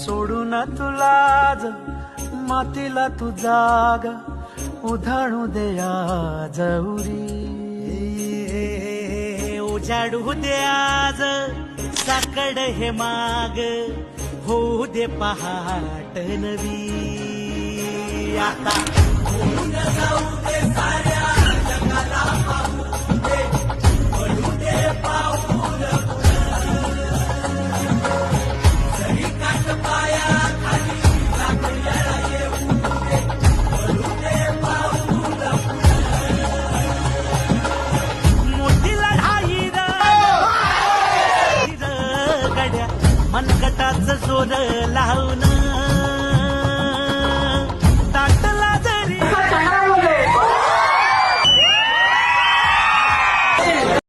सोडू तुला तुलाज मातीला तू जाग. उधाणू दया जवरी उजाडू दे आज साकड हे माग. होऊ दे पहाट नवी. आता जाऊ. मनगटाच जोर लावून